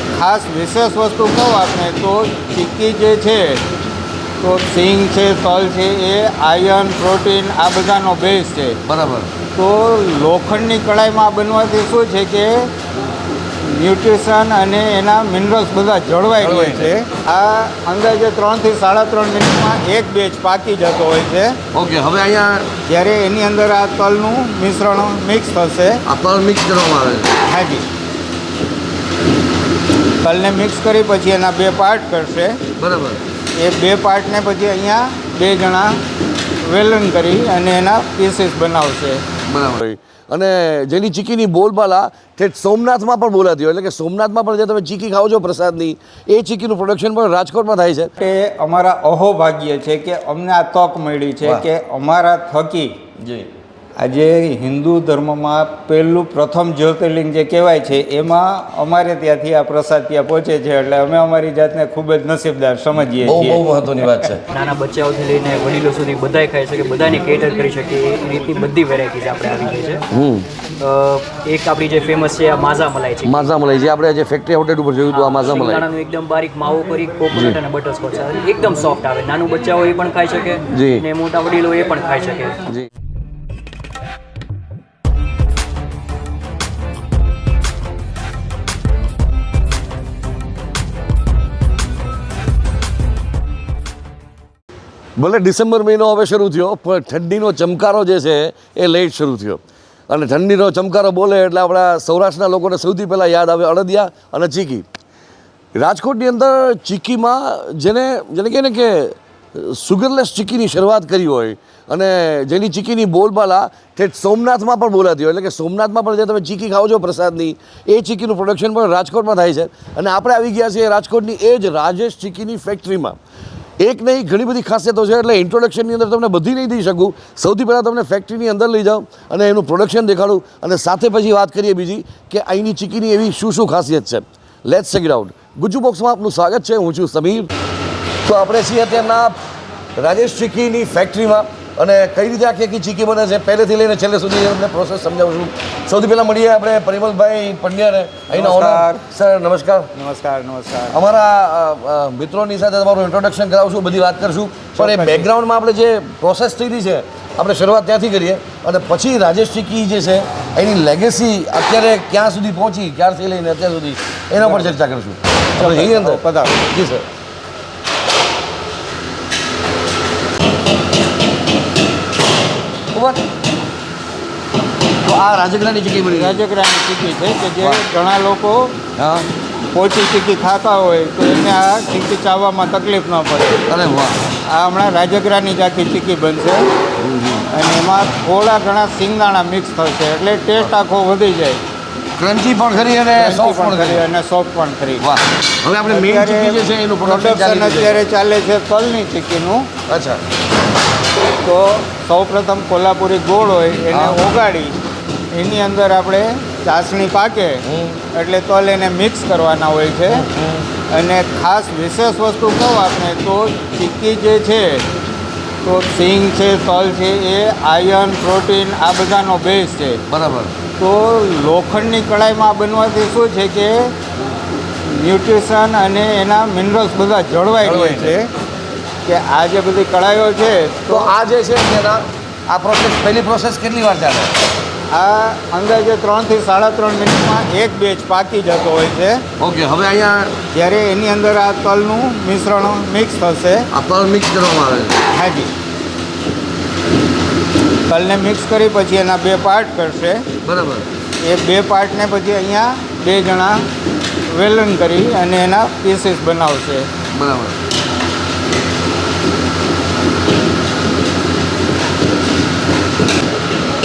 ખાસ વિશેષ વસ્તુ કહું આપણે તો ચીક્કી જે છે તો સિંગ છે તલ છે એ આયર્ન પ્રોટીન આ બધાનો બેઝ છે. બરાબર. તો લોખંડની કડાઈમાં બનવાથી શું છે કે ન્યુટ્રિશન અને એના મિનરલ્સ બધા જળવાઈ હોય છે. આ અંદાજે ત્રણથી સાડા ત્રણ મિનિટમાં એક બેચ પાકી જતો હોય છે. ઓકે હવે અહીંયા જ્યારે એની અંદર આ તલનું મિશ્રણ મિક્સ થશે. આ તલ મિક્સ કરવામાં આવે છે. હાજી. તલને મિક્સ કરી પછી એના બે પાર્ટ કરશે. બરાબર. એ બે પાર્ટને પછી અહીંયા બે જણા વેલણ કરી અને એના પીસીસ બનાવશે. બરાબર. અને જેની ચીકીની બોલબાલા ઠેઠ સોમનાથમાં પણ બોલાતી હોય એટલે કે સોમનાથમાં પણ જે તમે ચીકી ખાઓ છો પ્રસાદની એ ચીકીનું પ્રોડક્શન પણ રાજકોટમાં થાય છે. કે અમારા અહોભાગ્ય છે કે અમને આ તક મળી છે કે અમારા થકી જી આજે હિન્દુ ધર્મમાં પહેલું પ્રથમ જ્યોતિર્લિંગ જે કહેવાય છે એમાં અમારે ત્યાંથી આ પ્રસાદ ત્યાં પહોંચે છે એટલે અમે અમારી જાતને ખૂબ જ નસીબદાર સમજીએ બહુ છીએ. બહુ મહત્વની વાત છે. નાના બચ્ચાઓથી લઈને વડીલો સુધી બધાય ખાઈ શકે બધાને કેટર કરી શકે એ રીતની બધી વેરાયટીઝ આપણે આવી ગઈ છે. હમ. એક આપણી જે ફેમસ છે આ માઝા મલાઈ છે. માઝા મલાઈ જે આપણે જે ફેક્ટરી આઉટલેટ ઉપર જોયું હતું આ માઝા મલાઈ. એકદમ બારીક માવો કરી કોકોનટ અને બટરસ્કોચ એકદમ સોફ્ટ આવે. નાનું બચ્ચાઓ એ પણ ખાઈ શકે અને ને મોટા વડીલો એ પણ ખાઈ શકે. જી. ભલે ડિસેમ્બર મહિનો હવે શરૂ થયો, પણ ઠંડીનો ચમકારો જે છે એ લેટ શરૂ થયો. અને ઠંડીનો ચમકારો બોલે એટલે આપણા સૌરાષ્ટ્રના લોકોને સૌથી પહેલાં યાદ આવે અડદિયા અને ચીકી. રાજકોટની અંદર ચીકીમાં જેને જેને કહે ને કે સુગરલેસ ચીકીની શરૂઆત કરી હોય અને જેની ચીકીની બોલબાલા ઠેઠ સોમનાથમાં પણ બોલાતી હોય. એટલે કે સોમનાથમાં પણ જે તમે ચીકી ખાઓ છો પ્રસાદની, એ ચીકીનું પ્રોડક્શન પણ રાજકોટમાં થાય છે. અને આપણે આવી ગયા છીએ રાજકોટની એ જ રાજેશ ચીકીની ફેક્ટરીમાં એક નહીં, ઘણી બધી ખાસિયતો છે. એટલે ઇન્ટ્રોડક્શનની અંદર તમને બધી નહીં દઈ શકું. સૌથી પહેલાં તમને ફેક્ટરીની અંદર લઈ જાઉં અને એનું પ્રોડક્શન દેખાડું. અને સાથે પછી વાત કરીએ બીજી કે અહીંની ચીકીની એવી શું શું ખાસિયત છે. લેટ્સ ઇટ આઉટ ગુજુ બોક્સમાં આપનું સ્વાગત છે. હું છું સમીર. તો આપણે છીએ અત્યારના રાજેશ ચીકીની ફેક્ટરીમાં અને કઈ રીતે આખી આખી ચીકી બને છે પહેલેથી લઈને છેલ્લે સુધી એમને પ્રોસેસ સમજાવું છું. સૌથી પહેલાં મળીએ આપણે પરિમલભાઈ પંડ્યાને અહીંના ઓનર નમસ્કાર. સર નમસ્કાર. નમસ્કાર નમસ્કાર. અમારા મિત્રોની સાથે તમારું ઇન્ટ્રોડક્શન કરાવશું બધી વાત કરશું. પણ એ બેકગ્રાઉન્ડમાં આપણે જે પ્રોસેસ થઈ રહી છે આપણે શરૂઆત ત્યાંથી કરીએ. અને પછી રાજેશ ચીકી જે છે એની લેગેસી અત્યારે ક્યાં સુધી પહોંચી ક્યારથી લઈને અત્યાર સુધી એના પર ચર્ચા કરીશું. આપણે જઈએ અંદર. પધારો. જી સર ઉપર તો આ રાજગરાની ચીકી બની રાજગ્રાની ચીકી છે કે જે ઘણા લોકો પોચી ચીકી ખાતા હોય તો એને આ ચીકી ચાવવામાં તકલીફ ન પડે. અરે વાહ. આ હમણાં રાજગરાની જ આખી ચીકી બનશે. અને એમાં થોડા ઘણા સિંગદાણા મિક્સ થશે એટલે ટેસ્ટ આખો વધી જાય. ક્રન્ચી પણ ખરી અને સોફ્ટ પણ ખરી અને સોફ્ટ પણ ખરી. વાહ. હવે આપણે મેઇન ચીકી જે છે એનું પ્રોડક્શન અત્યારે ચાલે છે તલની ચીકીનું. અચ્છા. તો સૌપ્રથમ કોલ્હાપુરી ગોળ હોય એને. ઓગાળી. એની અંદર આપણે ચાસણી પાકે. એટલે તલ એને મિક્સ કરવાના હોય છે. અને ખાસ વિશેષ વસ્તુ કહું આપણે તો ચીક્કી જે છે તો સિંગ છે તલ છે એ આયર્ન પ્રોટીન આ બધાનો બેઝ છે. બરાબર. તો લોખંડની કડાઈમાં બનવાથી શું છે કે ન્યુટ્રિશન અને એના મિનરલ્સ બધા જળવાઈ રહે. છે. કે આ જે બધી કળાઈઓ છે તો આ જે છે તેના આ પ્રોસેસ પહેલી પ્રોસેસ કેટલી વાર ચાલે? આ અંદાજે ત્રણથી સાડા ત્રણ મિનિટમાં એક બેચ પાકી જતો હોય છે. ઓકે હવે અહીંયા જ્યારે એની અંદર આ તલનું મિશ્રણ મિક્સ થશે. આ તલ મિક્સ કરવામાં આવે છે. હાજી. તલને મિક્સ કરી પછી એના બે પાર્ટ કરશે. બરાબર. એ બે પાર્ટને પછી અહીંયા બે જણા વેલણ કરી અને એના પીસીસ બનાવશે. બરાબર.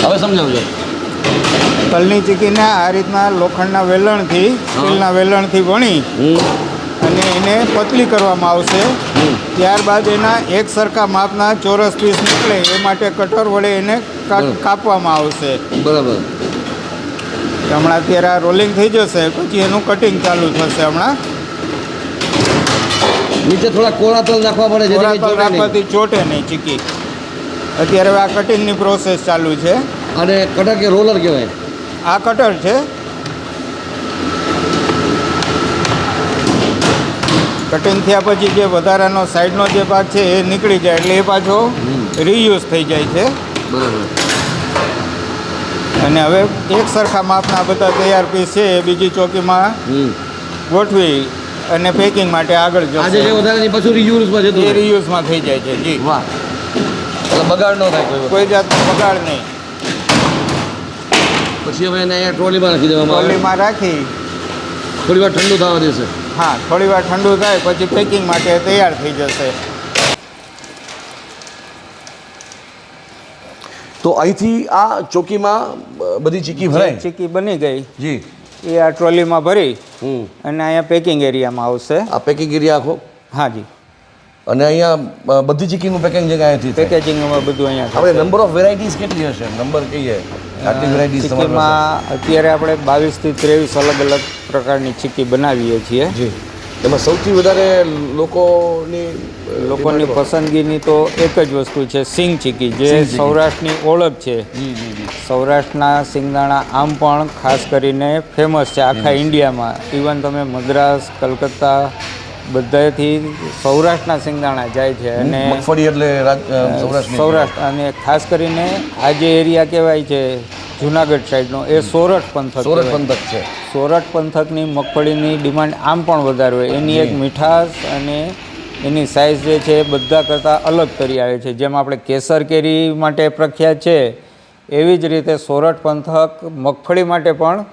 હવે સમજાવજો. તલની ચીકીને આ રીતના લોખંડના વેલણથી સ્ટીલના વેલણથી વણી અને એને પતલી કરવામાં આવશે. ત્યારબાદ એના એક સરખા માપના ચોરસ પીસ નીકળે એ માટે કટર વડે એને કાપવામાં આવશે. બરાબર. હમણાં અત્યારે આ રોલિંગ થઈ જશે પછી એનું કટિંગ ચાલુ થશે હમણાં. નીચે થોડા કોરા તલ નાખવા પડે તલ ચોટે ચોટે નહીં ચીકી. અત્યારે હવે આ કટિંગની પ્રોસેસ ચાલુ છે. અને કટર કે રોલર કહેવાય? આ કટર છે. કટિંગ થયા પછી જે વધારાનો સાઈડનો જે ભાગ છે એ નીકળી જાય એટલે એ પાછો રીયુઝ થઈ જાય છે. બરાબર. અને હવે એક સરખા માપના બધા તૈયાર પીસ છે એ બીજી ચોકીમાં ગોઠવી અને પેકિંગ માટે આગળ આજે જે જશે. વધારે પાછું રિયુઝમાં જતું એ રીયુઝમાં થઈ જાય છે જી. વાહ. એટલે બગાડ ન થાય કોઈ કોઈ જાતનો બગાડ નહીં. પછી હવે એને અહીંયા ટ્રોલીમાં રાખી દેવામાં આવે. ટ્રોલીમાં રાખી. થોડી વાર ઠંડુ થવા દેશે. હા થોડી વાર ઠંડુ થાય પછી પેકિંગ માટે તૈયાર થઈ જશે. તો અહીંથી આ ચોકીમાં બધી ચીકી ભરાય ચીકી બની ગઈ જી. એ આ ટ્રોલીમાં ભરી હમ. અને અહીંયા પેકિંગ એરિયામાં આવશે. આ પેકિંગ એરિયા આખો? હા જી. અને અહીંયા બધી ચીકીનું પેકિંગ જે અહીંયાથી પેકેજિંગમાં બધું અહીંયા આપણે નંબર ઓફ વેરાયટીઝ કેટલી હશે? નંબર કહીએ. આટલી વેરાયટીઝ ચીકીમાં અત્યારે આપણે બાવીસથી ત્રેવીસ અલગ અલગ પ્રકારની ચીકી બનાવીએ છીએ. જી. એમાં સૌથી વધારે લોકોની લોકોની પસંદગીની તો એક જ વસ્તુ છે સિંગ ચીકી જે સૌરાષ્ટ્રની ઓળખ છે. સૌરાષ્ટ્રના સિંગદાણા આમ પણ ખાસ કરીને ફેમસ છે આખા ઇન્ડિયામાં. ઇવન તમે મદ્રાસ કલકત્તા બધાથી સૌરાષ્ટ્રના સિંગદાણા જાય છે અને મગફળી એટલે સૌરાષ્ટ્ર અને ખાસ કરીને આ જે એરિયા કહેવાય છે જુનાગઢ સાઈડનો એ સોરઠ પંથક સોરઠ પંથક છે. સોરઠ પંથકની મગફળીની ડિમાન્ડ આમ પણ વધારે હોય. એની એક મીઠાશ અને એની સાઇઝ જે છે બધા કરતાં અલગ કરી આવે છે. જેમ આપણે કેસર કેરી માટે પ્રખ્યાત છે એવી જ રીતે સોરઠ પંથક મગફળી માટે પણ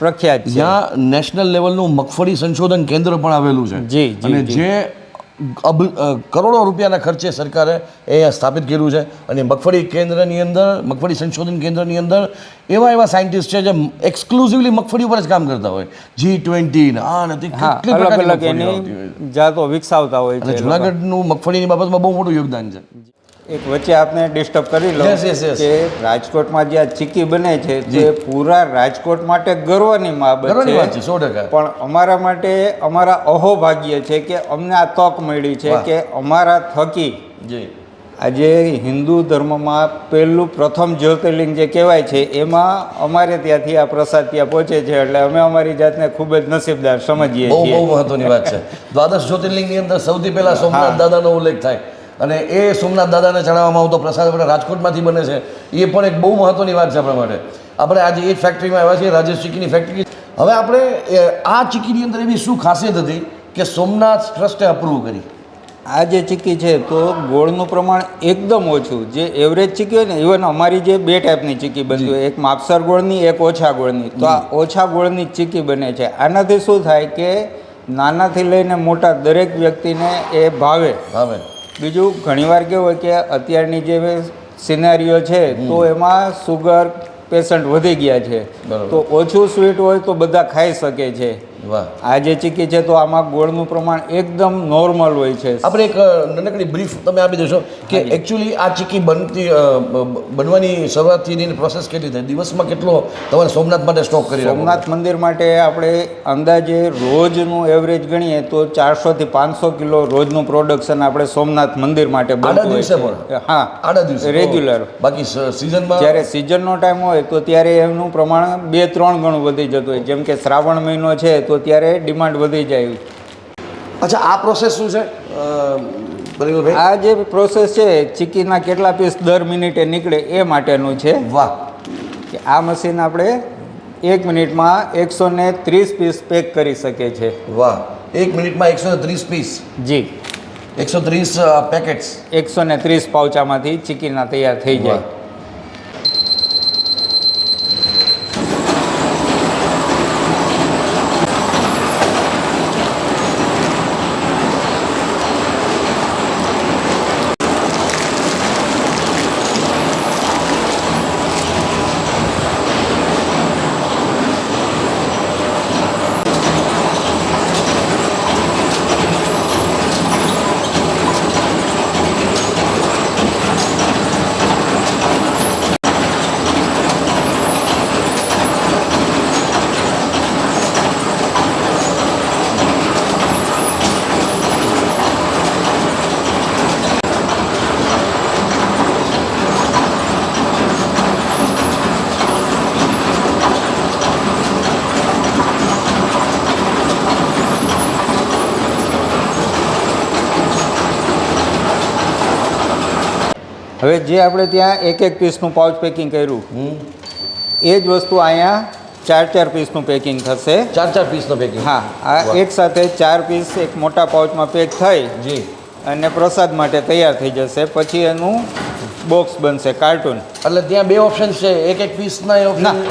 પ્રખ્યાત છે. જ્યાં નેશનલ લેવલનું મગફળી સંશોધન કેન્દ્ર પણ આવેલું છે. જી, અને જે. કરોડો રૂપિયાના ખર્ચે સરકારે એ સ્થાપિત કર્યું છે. અને મગફળી કેન્દ્રની અંદર મગફળી સંશોધન કેન્દ્રની અંદર એવા એવા સાયન્ટિસ્ટ છે જે એક્સક્લુઝિવલી મગફળી ઉપર જ કામ કરતા હોય. જી ટ્વેન્ટી આ નથી કેટલી પ્રકારની જાતો વિકસાવતા હોય છે જુનાગઢનું મગફળીની બાબતમાં બહુ મોટું યોગદાન છે. એક વચ્ચે આપને ડિસ્ટર્બ કરી લો. કે રાજકોટમાં જે આ ચીકી બને છે જે. પૂરા રાજકોટ માટે ગર્વની બાબત છે. પણ અમારા માટે અમારા અહોભાગ્ય છે કે અમને આ તક મળી છે કે અમારા થકી જી. આજે હિન્દુ ધર્મમાં પહેલું પ્રથમ જ્યોતિર્લિંગ જે કહેવાય છે એમાં અમારે ત્યાંથી આ પ્રસાદ ત્યાં પહોંચે છે એટલે અમે અમારી જાતને ખૂબ જ નસીબદાર સમજીએ છીએ. બહુ મહત્વની વાત છે. દ્વાદશ જ્યોતિર્લિંગની અંદર સૌથી પહેલા સોમનાથ દાદાનો ઉલ્લેખ થાય. અને એ સોમનાથ દાદાને ચડાવવામાં આવતો પ્રસાદ આપણે રાજકોટમાંથી બને છે એ પણ એક બહુ મહત્ત્વની વાત છે આપણા માટે. આપણે આજે એ ફેક્ટરીમાં આવ્યા છીએ રાજેશ ચીકીની ફેક્ટરી હવે આપણે આ ચીકીની અંદર એવી શું ખાસિયત હતી કે સોમનાથ ટ્રસ્ટે અપ્રૂવ કરી? આ જે ચીક્કી છે તો ગોળનું પ્રમાણ એકદમ ઓછું. જે એવરેજ ચીકી હોય ને ઇવન અમારી જે બે ટાઈપની ચીક્કી બનતી હોય એક માપસર ગોળની એક ઓછા ગોળની. તો આ ઓછા ગોળની ચીકી બને છે. આનાથી શું થાય કે નાનાથી લઈને મોટા દરેક વ્યક્તિને એ ભાવે. હવે બીજું ઘણીવાર કેવું હોય કે અત્યારની જે સિનારીઓ છે તો એમાં સુગર પેશન્ટ વધી ગયા છે. તો ઓછું સ્વીટ હોય તો બધા ખાઈ શકે છે. આ જે ચીકી છે તો આમાં ગોળનું પ્રમાણ એકદમ નોર્મલ હોય છે. આપણે એક નાનકડી બ્રીફ તમે આપી દેશો કે એકચ્યુઅલી આ ચીકી બનતી બનવાની શરૂઆતથી પ્રોસેસ કેટલી થાય દિવસમાં કેટલો તમારે સોમનાથ માટે સ્ટોક કરી સોમનાથ મંદિર માટે આપણે અંદાજે રોજનું એવરેજ ગણીએ તો ચારસોથી પાંચસો કિલો રોજનું પ્રોડક્શન આપણે સોમનાથ મંદિર માટે બનતું હોય છે. હા. આડા દિવસે? રેગ્યુલર બાકી સિઝનમાં જ્યારે સિઝનનો ટાઈમ હોય તો ત્યારે એનું પ્રમાણ બે ત્રણ ગણું વધી જતું હોય. જેમ કે શ્રાવણ મહિનો છે તો ત્યારે ડિમાન્ડ વધી જાય અચ્છા આ પ્રોસેસ શું છે? આ જે પ્રોસેસ છે ચીકીના કેટલા પીસ દર મિનિટે નીકળે એ માટેનું છે. વાહ. કે આ મશીન આપણે એક મિનિટમાં એકસો ને ત્રીસ પીસ પેક કરી શકે છે. વાહ. એક મિનિટમાં એકસો ત્રીસ પીસ જી. એકસો ત્રીસ પેકેટ્સ એકસો ને ત્રીસ પાઉચામાંથી ચીકીના તૈયાર થઈ જાય. હવે જે આપણે ત્યાં એક એક પીસનું પાઉચ પેકિંગ કર્યું એ જ વસ્તુ અહીંયા ચાર ચાર પીસનું પેકિંગ થશે. ચાર ચાર પીસનો પેકિંગ હા આ. એક સાથે ચાર પીસ એક મોટા પાઉચમાં પેક થઈ જી. અને પ્રસાદ માટે તૈયાર થઈ જશે. પછી એનું બોક્સ બનશે કાર્ટૂન એટલે ત્યાં બે ઓપ્શન છે. એક એક પીસના. ઓપ્શન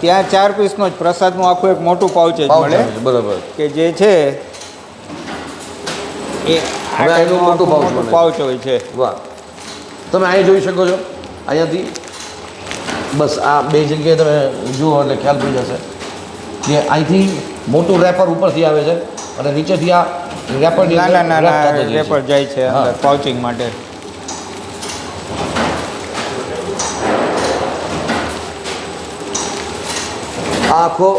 ત્યાં. ચાર પીસનો જ પ્રસાદનું આખું એક મોટું પાઉચ જ મળે. બરાબર. કે જે છે એ મોટું. પાઉચ હોય છે. વાહ. તમે અહીં જોઈ શકો છો. અહીંયાથી બસ આ બે જગ્યાએ તમે જુઓ એટલે ખ્યાલ પડી જશે. કે અહીંથી મોટું રેપર ઉપરથી આવે છે અને નીચેથી આ રેપર નાના નાના. રેપર જાય છે. પાઉચિંગ માટે. આખો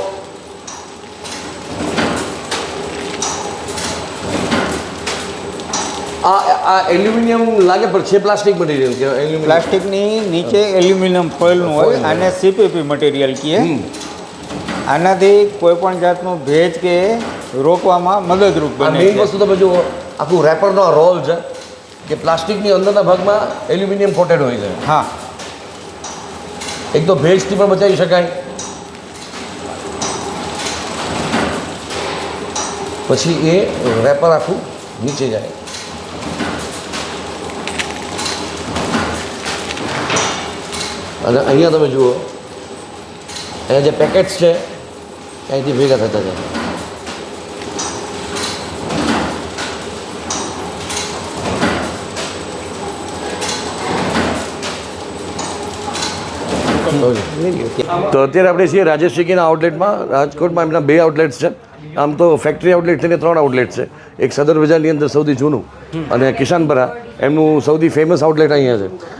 આ આ એલ્યુમિનિયમ લાગે પણ છે પ્લાસ્ટિક મટીરિયલ કે એલ્યુમિનિયમ? પ્લાસ્ટિકની નીચે એલ્યુમિનિયમ ફોઇલનું હોય અને આને સીપીપી મટીરિયલ કહીએ. આનાથી કોઈ પણ જાતનું ભેજ કે રોકવામાં મદદરૂપ બને મેઇન વસ્તુ તમે જુઓ આખું રેપરનો આ રોલ છે કે પ્લાસ્ટિકની અંદરના ભાગમાં એલ્યુમિનિયમ કોટેડ હોય છે. હા. એક તો ભેજથી પણ બચાવી શકાય. પછી એ રેપર આખું નીચે જાય. અને અહીંયા તમે જુઓ, અહીંયા જે પેકેટ્સ છે, અહીંથી ભેગા થતા જાય. તો અત્યારે આપણે છીએ રાજેશ શેકીના આઉટલેટમાં રાજકોટમાં એમના બે આઉટલેટ્સ છે. આમ તો ફેક્ટરી આઉટલેટ થઈને ત્રણ આઉટલેટ છે. એક સદર બજારની અંદર સૌથી જૂનું અને કિસાનપરા એમનું સૌથી ફેમસ આઉટલેટ અહીંયા છે.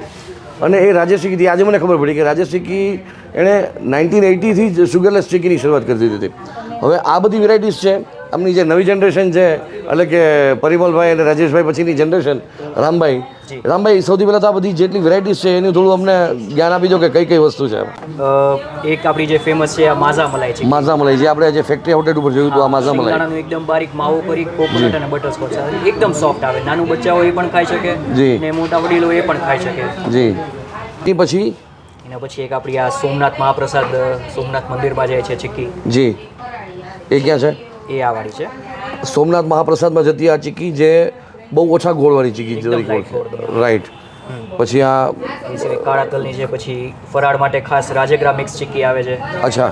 અને એ રાજેશ શીકીથી આજે મને ખબર પડી કે રાજેશ શીકી એણે નાઇન્ટીન એટીથી જ સુગરલેસ ચીકીની શરૂઆત કરી દીધી હતી. હવે આ બધી વેરાયટીઝ છે. આમની જે નવી જનરેશન છે એટલે કે પરિમલભાઈ અને રાજેશભાઈ પછીની જનરેશન રામભાઈ. રામભાઈ સૌથી પહેલાં તો આ બધી જેટલી વેરાયટીઝ છે એનું થોડું અમને જ્ઞાન આપી દો કે કઈ કઈ વસ્તુ છે એક આપણી જે ફેમસ છે આ માઝા મલાઈ છે. માઝા મલાઈ જે આપણે જે ફેક્ટરી આઉટલેટ ઉપર જોયું હતું આ માઝા મલાઈ. એકદમ બારીક માવો કરી કોકોનટ અને બટરસ્કોચ એકદમ સોફ્ટ આવે. નાનું બચ્ચાઓ એ પણ ખાઈ શકે જી. ને મોટા વડીલો એ પણ ખાઈ શકે. જી. તે પછી? એના પછી એક આપણી આ સોમનાથ મહાપ્રસાદ સોમનાથ મંદિરમાં જાય છે ચીક્કી. જી. એ ક્યાં છે? એ આ વાળી છે. સોમનાથ મહાપ્રસાદમાં જતી આ ચીકી જે બહુ ઓછા ગોળવાળી ચીકી. રાઈટ પછી આ કાળા તલની છે પછી ફરાળ માટે ખાસ રાજગરા મિક્સ ચીકી આવે છે. અચ્છા.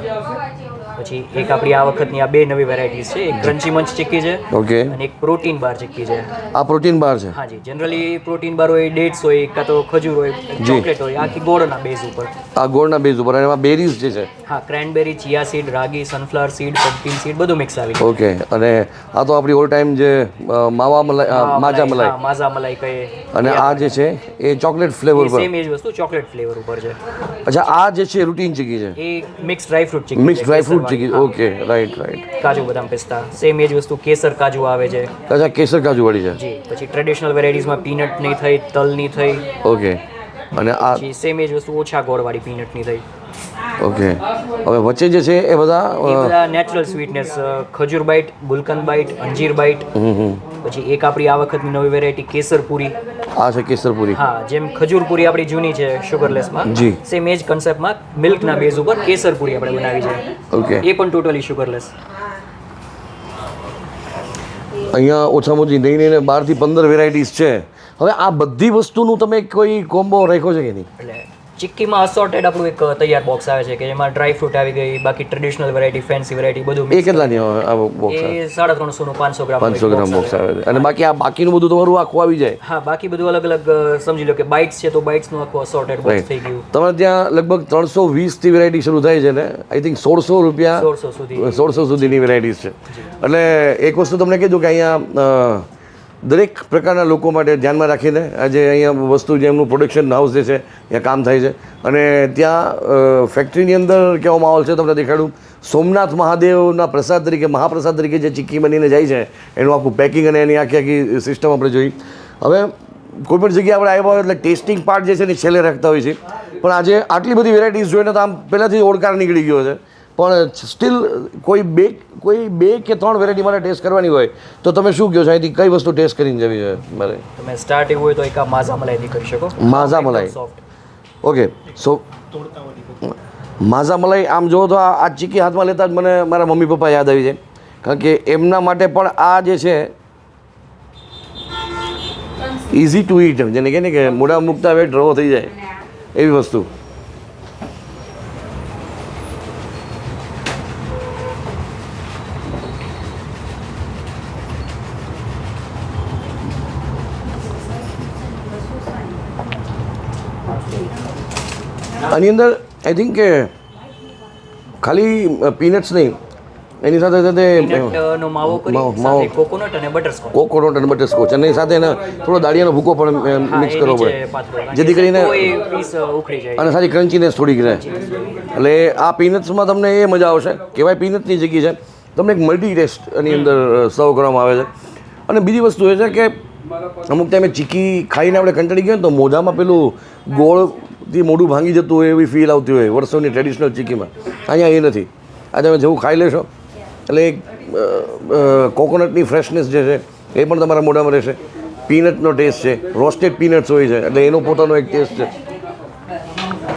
પછી એક આપણી આ વખતની આ બે નવી વેરાયટીઝ છે. એક ક્રન્ચી મંચ ચીક્કી છે ઓકે અને એક પ્રોટીન બાર ચીક્કી છે. આ પ્રોટીન બાર છે? હાજી જનરલી પ્રોટીન બાર હોય ડેટ્સ હોય કાં તો ખજૂર હોય ચોકલેટ હોય આખી ગોળના બેઝ ઉપર. આ ગોળના બેઝ ઉપર અને એમાં બેરીઝ જે છે? હા cranberry chia seed ragi sunflower seed pumpkin seed બધું મિક્સ આવી ઓકે અને આ તો આપણી ઓલ ટાઈમ જે માવા મલાઈ માજા મલાઈ માજા મલાઈ કહે અને આ જે છે એ ચોકલેટ ફ્લેવર પર? સેમ એ જ વસ્તુ ચોકલેટ ફ્લેવર ઉપર છે. અચ્છા આ જે છે રૂટીન ચીકી છે? એ mix dry fruit chikki mix dry fruit chikki okay right right કાજુ બદામ પિસ્તા. સેમ એ જ વસ્તુ કેસર કાજુ આવે છે. અચ્છા કેસર કાજુ વાળી છે. જી પછી ટ્રેડિશનલ વેરાયટીઝમાં પીનટની થઈ તલની થઈ. ઓકે અને આ સેમ એ જ વસ્તુ ઓછા ગોળવાળી પીનટની થઈ. ઓકે હવે વચ્ચે જે છે એ બધા એ બધા નેચરલ સ્વીટનેસ ખજૂર બાઈટ ગુલકંદ બાઈટ અંજીર બાઈટ પછી એક આપણી આ વખતની નવી વેરાયટી કેસર પૂરી. આ છે કેસરપુરી. હા જેમ ખજૂરપુરી આપણી જૂની છે શુગરલેસમાં જી. સેમ એ જ કન્સેપ્ટમાં મિલ્કના બેઝ ઉપર કેસરપુરી આપણે બનાવી છે. ઓકે. એ પણ ટોટલી શુગરલેસ અહીંયા ઓછામાં ઓછી નહીં નહીં બારથી પંદર વેરાયટીઝ છે. હવે આ બધી વસ્તુનું તમે કોઈ કોમ્બો રાખ્યો છે કે નહીં? એટલે ચિક્કીમાં અસોર્ટેડ આપણું એક તૈયાર બોક્સ આવે છે કે જેમાં ડ્રાય ફ્રૂટ આવી ગઈ બાકી ટ્રેડિશનલ વેરાયટી ફેન્સી વેરાયટી બધું એ કેટલા કેટલાની આવે બોક્સ એ સાડા ત્રણસો નું પાંચસો ગ્રામ પાંચસો ગ્રામ બોક્સ આવે. અને બાકી આ બાકીનું બધું તમારું આખું આવી જાય? હા બાકી બધું અલગ અલગ સમજી લો કે બાઇટ્સ છે તો બાઇટ્સનું આખું અસોર્ટેડ બોક્સ થઈ ગયું. તમારે ત્યાં લગભગ ત્રણસો વીસથી વેરાયટી શરૂ થાય છે ને? આઈ થિંક સોળસો રૂપિયા સોળસો સુધી સોળસો સુધીની વેરાયટીઝ છે. એટલે એક વસ્તુ તમને કીધું કે અહીંયા દરેક પ્રકારના લોકો માટે ધ્યાનમાં રાખીને આજે અહીંયા વસ્તુ જે એમનું પ્રોડક્શન હાઉસ જે છે ત્યાં કામ થાય છે. અને ત્યાં ફેક્ટરીની અંદર કેવો માહોલ છે તમને દેખાડું? સોમનાથ મહાદેવના પ્રસાદ તરીકે, મહાપ્રસાદ તરીકે જે ચીક્કી બનીને જાય છે, એનું આખું પેકિંગ અને એની આખી આખી સિસ્ટમ આપણે જોઈ. હવે, કોઈ પણ જગ્યાએ આપણે આવ્યા હોય એટલે ટેસ્ટિંગ પાર્ટ જે છે ને છેલ્લે રાખતા હોય છે. પણ આજે આટલી બધી વેરાયટીઝ જોઈને તો આમ પહેલાંથી ઓળકાર નીકળી ગયો છે. પણ સ્ટીલ કોઈ બે કોઈ બે કે ત્રણ વેરાયટી મારે ટેસ્ટ કરવાની હોય તો તમે શું કહો છો? અહીંથી કઈ વસ્તુ ટેસ્ટ કરીને જવી જોઈએ મારે? તમે સ્ટાર્ટિંગ હોય તો એક આ માઝા મલાઈથી કરી શકો. માઝા મલાઈ. ઓકે સો માઝા મલાઈ આમ જુઓ તો આ ચીકી હાથમાં લેતા જ મને મારા મમ્મી પપ્પા યાદ આવી જાય. કારણ કે એમના માટે પણ આ જે છે ઇઝી ટુ ઈટ જેને કહે ને કે મોઢા મૂકતા હવે ડ્રો થઈ જાય એવી વસ્તુ. આની અંદર આઈ થિંક કે ખાલી પીનટ્સ નહીં. એની સાથે સાથે. કોકોનટ અને બટરસ્કોચ અને સાથે એને થોડો દાળિયાનો ભૂકો પણ મિક્સ કરવો પડે. જેથી કરીને અને સારી ક્રન્ચીનેસ થોડીક રહે. એટલે આ પીનટ્સમાં તમને એ મજા આવશે. કહેવાય પીનટની જગ્યા છે. તમને એક મલ્ટી ટેસ્ટ એની અંદર સર્વ કરવામાં આવે છે. અને બીજી વસ્તુ એ છે કે અમુક ટાઈમે ચીકી ખાઈને આપણે કંટાળી ગયા ને તો મોઢામાં પેલું ગોળથી મોઢું ભાંગી જતું હોય એવી ફીલ આવતી હોય વર્ષોની ટ્રેડિશનલ ચીકીમાં. અહીંયા એ નથી. આ તમે જેવું ખાઈ લેશો. એટલે એક કોકોનટની ફ્રેશનેસ જે છે એ પણ તમારા મોઢામાં રહેશે. પીનટનો ટેસ્ટ છે. રોસ્ટેડ પીનટ્સ હોય છે. એટલે એનો પોતાનો એક ટેસ્ટ છે.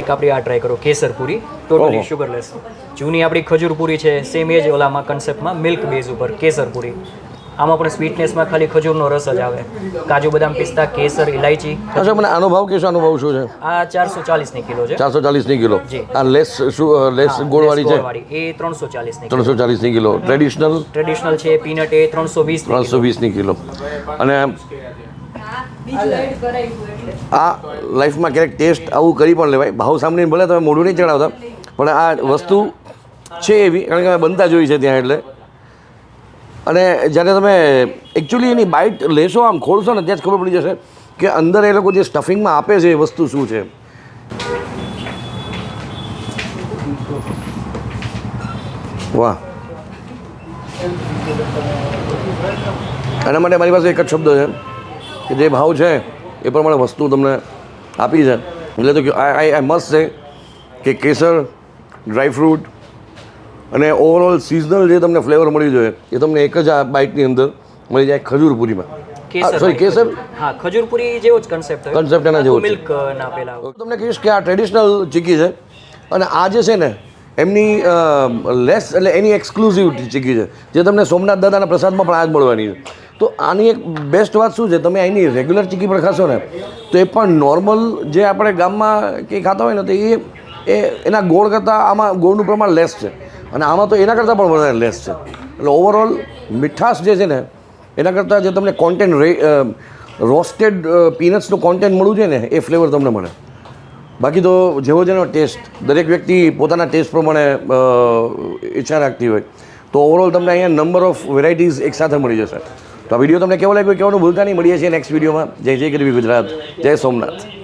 એક આપણી આ ટ્રાય કરો કેસર પૂરી. ટોટલી. શુગરલેસ જૂની આપણી ખજૂર પૂરી છે સેમ એજ ઓલામાં કન્સેપ્ટમાં મિલ્ક બેઝ ઉપર કેસર પૂરી. આમાં પણ સ્વીટનેસમાં ખાલી ખજૂરનો રસ જ આવે. કાજુ બદામ પિસ્તા કેસર ઇલાયચી અચ્છા મને આનો ભાવ કહેશો આનો ભાવ શું છે? આ ચારસો ચાલીસની કિલો છે. ચારસો ચાલીસની કિલો આ લેસ શું લેસ ગોળવાળી છે? એ ત્રણસો ચાલીસની ત્રણસો ચાલીસની કિલો. ટ્રેડિશનલ ટ્રેડિશનલ છે પીનટ એ ત્રણસો વીસ ત્રણસો વીસની કિલો. અને આ લાઈફમાં ક્યારેક ટેસ્ટ આવું કરી પણ લેવાય. ભાવ સાંભળીને ભલે તમે મોઢું નહીં ચડાવતા પણ આ વસ્તુ છે એવી કારણ કે બનતા જોઈ છે ત્યાં એટલે. અને જ્યારે તમે એકચ્યુઅલી એની બાઇટ લેશો, આમ ખોલશો ને, ત્યાં જ ખબર પડી જશે કે અંદર એ લોકો જે સ્ટફિંગમાં આપે છે એ વસ્તુ શું છે. વાહ. એના માટે મારી પાસે એક જ શબ્દ છે કે જે ભાવ છે એ પ્રમાણે વસ્તુ તમને આપી છે. એટલે તો આઈ આઈ મસ્ત છે કે કેસર ડ્રાય ફ્રૂટ અને ઓવરઓલ સિઝનલ જે તમને ફ્લેવર મળી જોઈએ એ તમને એક જ આ બાઇટની અંદર મળી જાય ખજૂર પૂરીમાં સોરી કેસર? હા ખજૂર પૂરી જેવો જ કન્સેપ્ટ Concept એના જેવો મિલ્ક ના પેલા. તમને કહીશ કે આ ટ્રેડિશનલ ચીકી છે અને આ જે છે ને એમની લેસ એટલે એની એક્સક્લુઝિવ ચીકી છે જે તમને સોમનાથ દાદાના પ્રસાદમાં પણ આ જ મળવાની છે. તો આની એક બેસ્ટ વાત શું છે? તમે અહીંની રેગ્યુલર ચીકી પણ ખાશો ને તો એ પણ નોર્મલ જે આપણે ગામમાં કંઈ ખાતા હોય ને તો એ એ એના ગોળ કરતાં આમાં ગોળનું પ્રમાણ લેસ છે. અને આમાં તો એના કરતાં પણ વધારે લેસ છે. એટલે ઓવરઓલ મીઠાશ જે છે ને, એના કરતાં જે તમને કોન્ટેન્ટ રોસ્ટેડ પીનટ્સનું કોન્ટેન્ટ મળવું છે ને, એ ફ્લેવર તમને મળે. બાકી તો જેવો જેનો ટેસ્ટ દરેક વ્યક્તિ પોતાના ટેસ્ટ પ્રમાણે ઈચ્છા રાખતી હોય, તો ઓવરઓલ તમને અહીંયા નંબર ઓફ વેરાયટીઝ એકસાથે મળી જશે. તો આ વીડિયો તમને કેવો લાગ્યો કહેવાનું ભૂલતા નહીં. મળીએ છીએ નેક્સ્ટ વિડીયોમાં જય જય ગરવી ગુજરાત, જય સોમનાથ.